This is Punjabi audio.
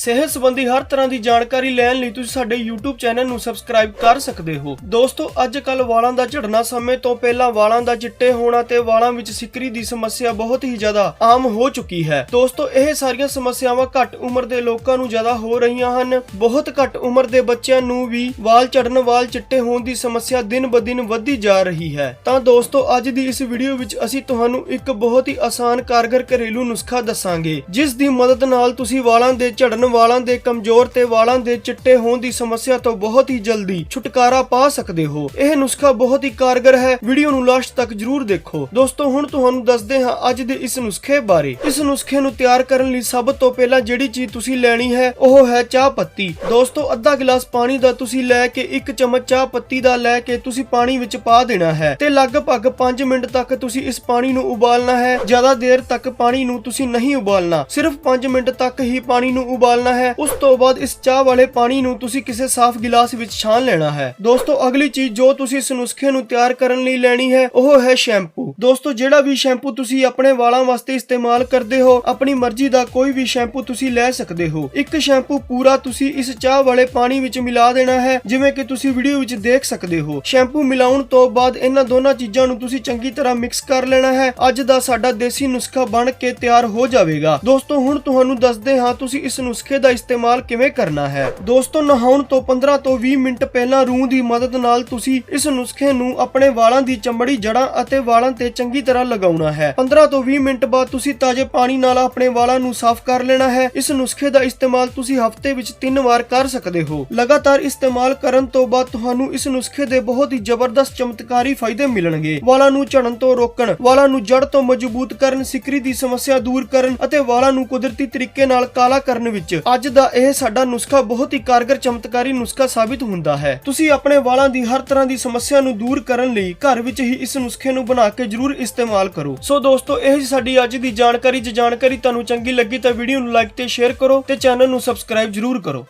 ਸਿਹਤ ਸੰਬੰਧੀ ਹਰ ਤਰ੍ਹਾਂ ਦੀ ਜਾਣਕਾਰੀ ਲੈਣ ਲਈ ਤੁਸੀਂ ਸਾਡੇ YouTube ਚੈਨਲ ਨੂੰ ਸਬਸਕ੍ਰਾਈਬ ਕਰ ਸਕਦੇ ਹੋ। ਦੋਸਤੋ ਅੱਜ ਕੱਲ ਵਾਲਾਂ ਦਾ ਝੜਨਾ ਸਮੇਂ ਤੋਂ ਪਹਿਲਾਂ ਵਾਲਾਂ ਦਾ ਚਿੱਟੇ ਹੋਣਾ ਤੇ ਵਾਲਾਂ ਵਿੱਚ ਸਿਕਰੀ ਦੀ ਸਮੱਸਿਆ ਬਹੁਤ ਹੀ ਜ਼ਿਆਦਾ ਆਮ ਹੋ ਚੁੱਕੀ ਹੈ। ਦੋਸਤੋ, ਇਹ ਸਾਰੀਆਂ ਸਮੱਸਿਆਵਾਂ ਘੱਟ ਉਮਰ ਦੇ ਲੋਕਾਂ ਨੂੰ ਜ਼ਿਆਦਾ ਹੋ ਰਹੀਆਂ ਹਨ। ਬਹੁਤ ਘੱਟ ਉਮਰ ਦੇ ਬੱਚਿਆਂ ਨੂੰ ਵੀ ਵਾਲ ਝੜਨ, ਵਾਲ ਚਿੱਟੇ ਹੋਣ ਦੀ ਸਮੱਸਿਆ ਦਿਨ ਬ ਦਿਨ ਵੱਧਦੀ ਜਾ ਰਹੀ ਹੈ। ਤਾਂ ਦੋਸਤੋ, ਅੱਜ ਦੀ ਇਸ ਵੀਡੀਓ ਵਿੱਚ ਅਸੀਂ ਤੁਹਾਨੂੰ ਇੱਕ ਬਹੁਤ ਹੀ ਆਸਾਨ ਕਾਰਗਰ ਘਰੇਲੂ ਨੁਸਖਾ ਦੱਸਾਂਗੇ, ਜਿਸ ਦੀ ਮਦਦ ਨਾਲ ਤੁਸੀਂ ਵਾਲਾਂ ਦੇ ਝੜਨ ਵਾਲਾਂ ਦੇ ਕਮਜ਼ੋਰ ਤੇ ਵਾਲਾਂ ਦੇ ਚਿੱਟੇ ਹੋਣ ਦੀ ਸਮੱਸਿਆ ਤੋਂ ਬਹੁਤ ਹੀ ਜਲਦੀ ਛੁਟਕਾਰਾ ਪਾ ਸਕਦੇ ਹੋ। ਇਹ ਨੁਸਖਾ ਬਹੁਤ ਹੀ ਕਾਰਗਰ ਹੈ। ਵੀਡੀਓ ਨੂੰ ਲਾਸਟ ਤੱਕ ਜਰੂਰ ਦੇਖੋ। ਦੋਸਤੋ, ਹੁਣ ਤੁਹਾਨੂੰ ਦੱਸਦੇ ਹਾਂ ਅੱਜ ਦੇ ਇਸ ਨੁਸਖੇ ਬਾਰੇ। ਇਸ ਨੁਸਖੇ ਨੂੰ ਤਿਆਰ ਕਰਨ ਲਈ ਸਭ ਤੋਂ ਪਹਿਲਾਂ ਜਿਹੜੀ ਚੀਜ਼ ਤੁਸੀਂ ਲੈਣੀ ਹੈ, ਉਹ ਹੈ ਚਾਹ ਪੱਤੀ। ਦੋਸਤੋ, ਅੱਧਾ ਗਿਲਾਸ ਪਾਣੀ ਦਾ ਤੁਸੀਂ ਲੈ ਕੇ ਇੱਕ ਚਮਚ ਚਾਹ ਪੱਤੀ ਦਾ ਲੈ ਕੇ ਤੁਸੀਂ ਪਾਣੀ ਵਿੱਚ ਪਾ ਦੇਣਾ ਹੈ ਤੇ ਲਗਭਗ 5 ਮਿੰਟ ਤੱਕ ਤੁਸੀਂ ਇਸ ਪਾਣੀ ਨੂੰ ਉਬਾਲਣਾ ਹੈ। ਜ਼ਿਆਦਾ ਦੇਰ ਤੱਕ ਪਾਣੀ ਨੂੰ ਤੁਸੀਂ ਨਹੀਂ ਉਬਾਲਣਾ। ਸਿਰਫ 5 ਮਿੰਟ ਤੱਕ ਹੀ ਪਾਣੀ ਨੂੰ ਉਬਾਲ ਉਬਾਲਣਾ ਹੈ। ਉਸ ਤੋਂ ਬਾਅਦ ਇਸ ਚਾਹ ਵਾਲੇ ਪਾਣੀ ਨੂੰ ਤੁਸੀਂ ਕਿਸੇ ਸਾਫ਼ ਗਿਲਾਸ ਵਿੱਚ ਛਾਣ ਲੈਣਾ ਹੈ। ਦੋਸਤੋ, ਅਗਲੀ ਚੀਜ਼ ਜੋ ਤੁਸੀਂ ਇਸ ਨੁਸਖੇ ਨੂੰ ਤਿਆਰ ਕਰਨ ਲਈ ਲੈਣੀ ਹੈ, ਉਹ ਹੈ ਸ਼ੈਂਪੂ। ਦੋਸਤੋ, ਜਿਹੜਾ ਵੀ ਸ਼ੈਂਪੂ ਤੁਸੀਂ ਆਪਣੇ ਵਾਲਾਂ ਵਾਸਤੇ ਇਸਤੇਮਾਲ ਕਰਦੇ ਹੋ, ਆਪਣੀ ਮਰਜ਼ੀ ਦਾ ਕੋਈ ਵੀ ਸ਼ੈਂਪੂ ਤੁਸੀਂ ਲੈ ਸਕਦੇ ਹੋ। ਇੱਕ ਸ਼ੈਂਪੂ ਪੂਰਾ ਤੁਸੀਂ ਇਸ ਚਾਹ ਵਾਲੇ ਪਾਣੀ ਵਿੱਚ ਮਿਲਾ ਦੇਣਾ ਹੈ, ਜਿਵੇਂ ਕਿ ਤੁਸੀਂ ਵੀਡੀਓ ਵਿੱਚ ਦੇਖ ਸਕਦੇ ਹੋ। ਸ਼ੈਂਪੂ ਮਿਲਾਉਣ ਤੋਂ ਬਾਅਦ ਇਹਨਾਂ ਦੋਨਾਂ ਚੀਜ਼ਾਂ ਨੂੰ ਤੁਸੀਂ ਚੰਗੀ ਤਰ੍ਹਾਂ ਮਿਕਸ ਕਰ ਲੈਣਾ ਹੈ। ਅੱਜ ਦਾ ਸਾਡਾ ਦੇਸੀ ਨੁਸਖਾ ਬਣ ਕੇ ਤਿਆਰ ਹੋ ਜਾਵੇਗਾ। ਦੋਸਤੋ, ਹੁਣ ਤੁਹਾਨੂੰ ਦੱਸਦੇ ਹਾਂ, ਤੁਸੀਂ ਇਸ ਨੁਸਖੇ ਦਾ ਇਸਤੇਮਾਲ ਕਿਵੇਂ ਕਰਨਾ ਹੈ? ਦੋਸਤੋ, ਨਹਾਉਣ ਤੋਂ 15 ਤੋਂ 20 ਮਿੰਟ ਪਹਿਲਾਂ ਰੂਹ ਦੀ ਮਦਦ ਨਾਲ ਤੁਸੀਂ ਇਸ ਨੁਸਖੇ ਨੂੰ ਆਪਣੇ ਵਾਲਾਂ ਦੀ ਚਮੜੀ ਜੜਾਂ ਅਤੇ ਵਾਲਾਂ ਤੇ ਚੰਗੀ ਤਰ੍ਹਾਂ ਲਗਾਉਣਾ ਹੈ। 15 ਤੋਂ 20 ਮਿੰਟ ਬਾਅਦ ਤੁਸੀਂ ਤਾਜ਼ੇ ਪਾਣੀ ਨਾਲ ਆਪਣੇ ਵਾਲਾਂ ਨੂੰ ਸਾਫ਼ ਕਰ ਲੈਣਾ ਹੈ। ਇਸ ਨੁਸਖੇ ਦਾ ਇਸਤੇਮਾਲ ਤੁਸੀਂ ਹਫ਼ਤੇ ਵਿੱਚ 3 ਵਾਰ ਕਰ ਸਕਦੇ ਹੋ। ਲਗਾਤਾਰ ਇਸਤੇਮਾਲ ਕਰਨ ਤੋਂ ਬਾਅਦ ਤੁਹਾਨੂੰ ਇਸ ਨੁਸਖੇ ਦੇ ਬਹੁਤ ਹੀ ਜ਼ਬਰਦਸਤ ਚਮਤਕਾਰੀ ਫਾਇਦੇ ਮਿਲਣਗੇ। ਵਾਲਾਂ ਨੂੰ ਝੜਨ ਤੋਂ ਰੋਕਣ, ਵਾਲਾਂ ਨੂੰ ਜੜ ਤੋਂ ਮਜ਼ਬੂਤ ਕਰਨ, ਸਿਕਰੀ ਦੀ ਸਮੱਸਿਆ ਦੂਰ ਕਰਨ ਅਤੇ ਵਾਲਾਂ ਨੂੰ ਕੁਦਰਤੀ ਤਰੀਕੇ ਨਾਲ ਕਾਲਾ ਕਰਨ ਵਿੱਚ ਅੱਜ ਦਾ ਇਹ ਸਾਡਾ ਨੁਸਖਾ ਬਹੁਤ ਹੀ ਕਾਰਗਰ ਚਮਤਕਾਰੀ ਨੁਸਖਾ ਸਾਬਿਤ ਹੁੰਦਾ ਹੈ। ਤੁਸੀਂ ਆਪਣੇ ਵਾਲਾਂ ਦੀ ਹਰ ਤਰ੍ਹਾਂ ਦੀ ਸਮੱਸਿਆ ਨੂੰ ਦੂਰ ਕਰਨ ਲਈ ਘਰ ਵਿੱਚ ਹੀ ਇਸ ਨੁਸਖੇ ਨੂੰ ਬਣਾ ਕੇ ਜਰੂਰ ਇਸਤੇਮਾਲ ਕਰੋ। ਸੋ ਦੋਸਤੋ, ਇਹ ਸਾਡੀ ਅੱਜ ਦੀ ਜਾਣਕਾਰੀ। ਜੇ ਜਾਣਕਾਰੀ ਤੁਹਾਨੂੰ ਚੰਗੀ ਲੱਗੀ ਤਾਂ ਵੀਡੀਓ ਨੂੰ ਲਾਈਕ ਤੇ ਸ਼ੇਅਰ ਕਰੋ ਤੇ ਚੈਨਲ ਨੂੰ ਸਬਸਕ੍ਰਾਈਬ ਜਰੂਰ ਕਰੋ।